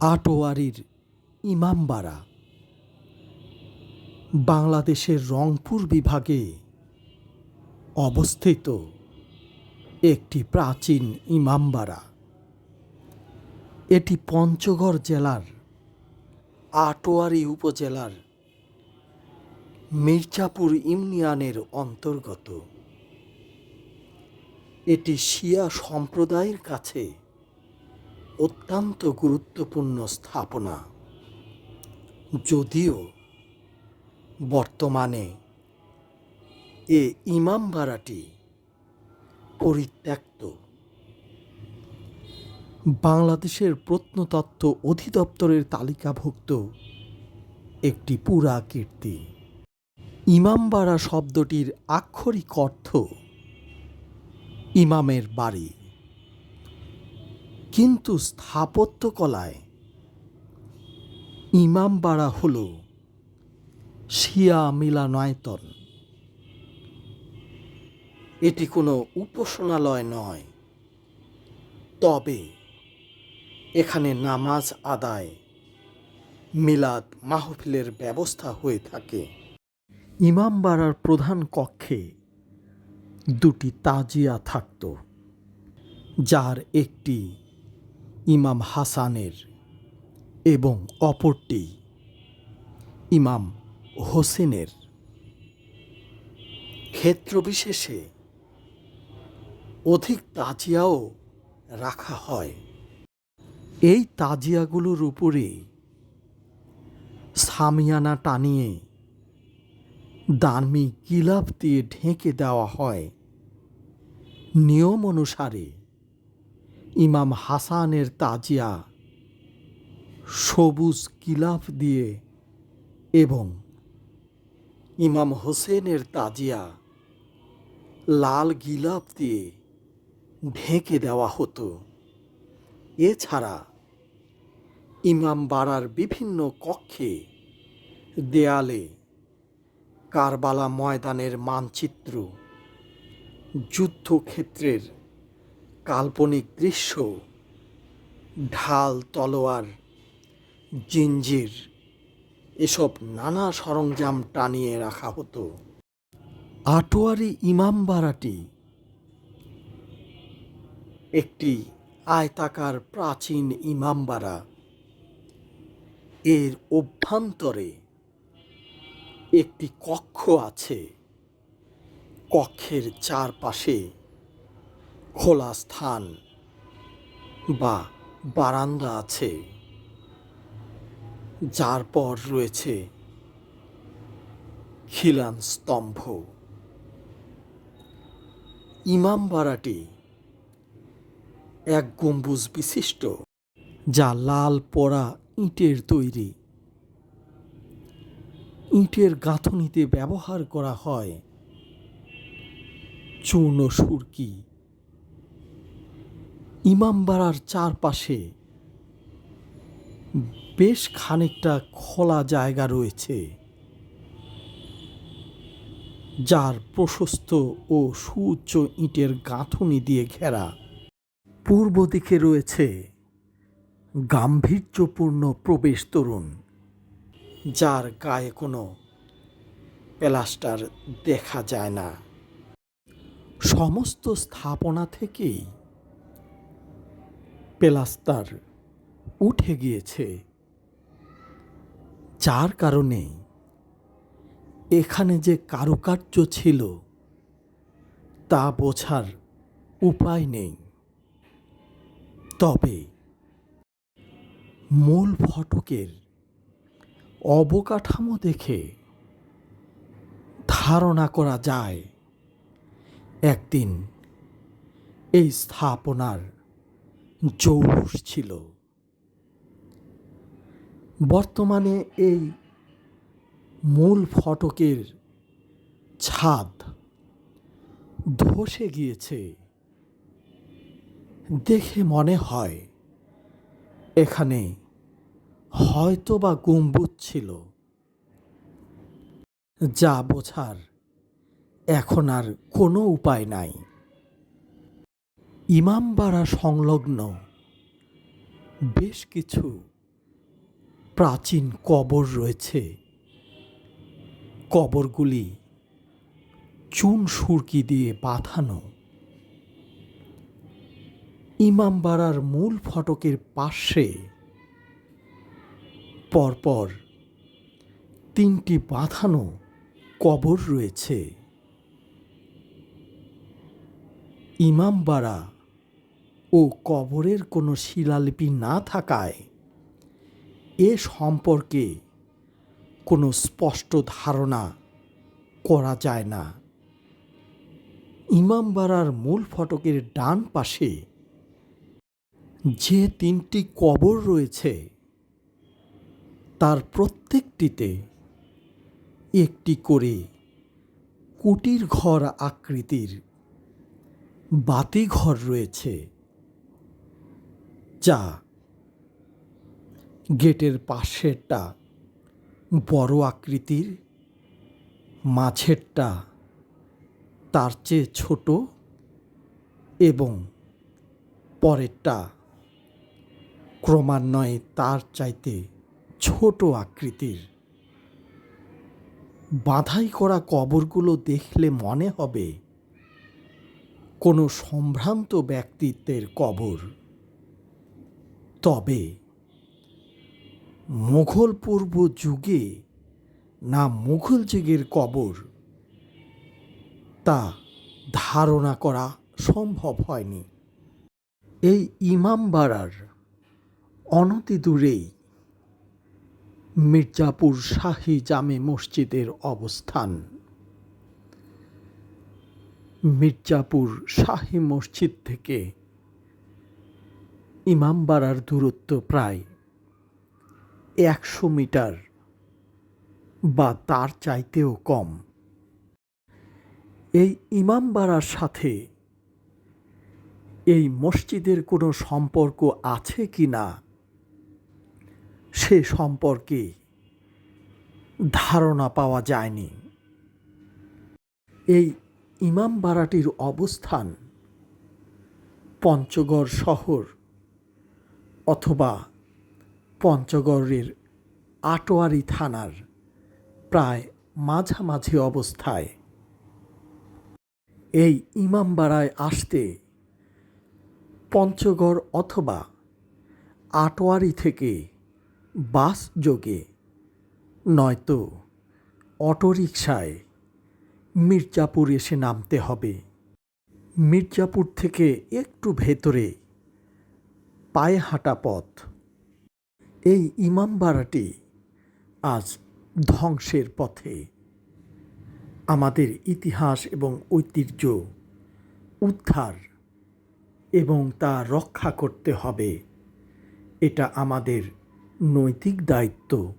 আটোয়ারির ইমামবাড়া। বাংলাদেশের রংপুর বিভাগে অবস্থিত একটি প্রাচীন ইমামবাড়া। এটি পঞ্চগড় জেলার আটোয়ারি উপজেলার মির্জাপুর ইউনিয়নের অন্তর্গত। এটি শিয়া সম্প্রদায়ের কাছে অত্যন্ত গুরুত্বপূর্ণ স্থাপনা। যদিও বর্তমানে এ ইমামবাড়াটি পরিত্যক্ত। বাংলাদেশের প্রত্নতত্ত্ব অধিদপ্তরের তালিকাভুক্ত একটি পুরা পুরাকীর্তি ইমামবাড়া শব্দটির আক্ষরিক অর্থ ইমামের বাড়ি। কিন্তু স্থাপত্যকলায় ইমামবাড়া হল শিয়া মিলানয়তন। এটি কোনো উপাসনালয় নয়। তবে এখানে নামাজ আদায়, মিলাদ মাহফিলের ব্যবস্থা হয়ে থাকে। ইমামবাড়ার প্রধান কক্ষে দুটি তাজিয়া থাকত, যার একটি ইমাম হাসানের এবং অপরটি ইমাম হোসেনের। ক্ষেত্রবিশেষে অধিক তাজিয়াও রাখা হয়। এই তাজিয়াগুলোর উপরে সামিয়ানা টানিয়ে দার্মি গিলাপ দিয়ে ঢেকে দেওয়া হয়। নিয়ম অনুসারে ইমাম হাসানের তাজিয়া, সবুজ গিলাফ দিয়ে এবং ইমাম হোসেনের তাজিয়া লাল গিলাপ দিয়ে ঢেকে দেওয়া হতো। এছাড়া ইমাম বাড়ার বিভিন্ন কক্ষে, দেয়ালে কারবালা ময়দানের মানচিত্র, যুদ্ধক্ষেত্রের কাল্পনিক দৃশ্য, ঢাল, তলোয়ার, জিঞ্জির, এসব নানা সরঞ্জাম টানিয়ে রাখা হতো। আটোয়ারি ইমামবাড়াটি একটি আয়তাকার প্রাচীন ইমামবাড়া এর অভ্যন্তরে একটি কক্ষ আছে। কক্ষের চারপাশে খোলা স্থান বা বারান্দা আছে, যার পর রয়েছে খিলান স্তম্ভ। ইমামবাড়াটি এক গম্বুজ বিশিষ্ট, যা লাল পোড়া ইটের তৈরি। ইটের গাঁথনিতে ব্যবহার করা হয় চূর্ণ সুরকি ইমামবাড়ার চারপাশে বেশ খানিকটা খোলা জায়গা রয়েছে, যার প্রশস্ত ও সুউচ্চ ইটের গাঁথুনি দিয়ে ঘেরা। পূর্ব দিকে রয়েছে গাম্ভীর্যপূর্ণ প্রবেশ তরুণ, যার গায়ে কোনো প্লাস্টার দেখা যায় না। সমস্ত স্থাপনা থেকেই প্লাস্টার উঠে গিয়েছে। যার কারণে এখানে যে কারুকার্য ছিল, তা বোঝার উপায় নেই। তবে মূল ফটকের অবকাঠামো দেখে ধারণা করা যায়, একদিন এই স্থাপনার জৌলুস ছিল। বর্তমানে এই মূল ফটকের ছাদ ধসে গিয়েছে দেখে মনে হয় এখানে হয়তো বা গম্বুজ ছিল। যা বোঝার এখন আর কোনো উপায় নাই। ইমামবাড়া সংলগ্ন বেশ কিছু প্রাচীন কবর রয়েছে। কবরগুলি চুন সুরকি দিয়ে বাঁধানো। ইমামবাড়ার মূল ফটকের পাশে পরপর তিনটি বাঁধানো কবর রয়েছে। ইমামবাড়া ও কবরের কোনো শিলালিপি না থাকায় এ সম্পর্কে কোনো স্পষ্ট ধারণা করা যায় না। ইমামবাড়ার মূল ফটকের ডান পাশে যে তিনটি কবর রয়েছে, তার প্রত্যেকটিতে একটি করে কুটির ঘর আকৃতির বাতিঘর রয়েছে। যা গেটের পাশেরটা বড় আকৃতির, মাঝেরটা তার চেয়ে ছোট এবং পরেরটা ক্রমান্বয়ে তার চাইতে ছোট আকৃতির। বাঁধাই করা কবরগুলো দেখলে মনে হবে কোনো সম্ভ্রান্ত ব্যক্তিত্বের কবর। তবে মুঘল পূর্ব যুগে না মুঘল যুগের কবর তা ধারণা করা সম্ভব হয়নি। এই ইমামবাড়ার অনতি দূরেই মির্জাপুর শাহী জামে মসজিদের অবস্থান। মির্জাপুর শাহী মসজিদ থেকে ইমামবাড়ার দূরত্ব প্রায় একশো মিটার বা তার চাইতেও কম। এই ইমামবাড়ার সাথে এই মসজিদের কোনো সম্পর্ক আছে কি না, সে সম্পর্কে ধারণা পাওয়া যায়নি। এই ইমামবাড়াটির অবস্থান পঞ্চগড় শহর অথবা পঞ্চগড়ের আটোয়ারি থানার প্রায় মাঝামাঝি অবস্থায়। এই ইমামবাড়ায় আসতে পঞ্চগড় অথবা আটোয়ারি থেকে বাস যোগে নয়তো অটোরিকশায় মির্জাপুর এসে নামতে হবে। মির্জাপুর থেকে একটু ভেতরে পায়ে হাঁটা পথ। এই ইমামবাড়াটি আজ ধ্বংসের পথে। আমাদের ইতিহাস এবং ঐতিহ্য উদ্ধার এবং তা রক্ষা করতে হবে। এটা আমাদের নৈতিক দায়িত্ব।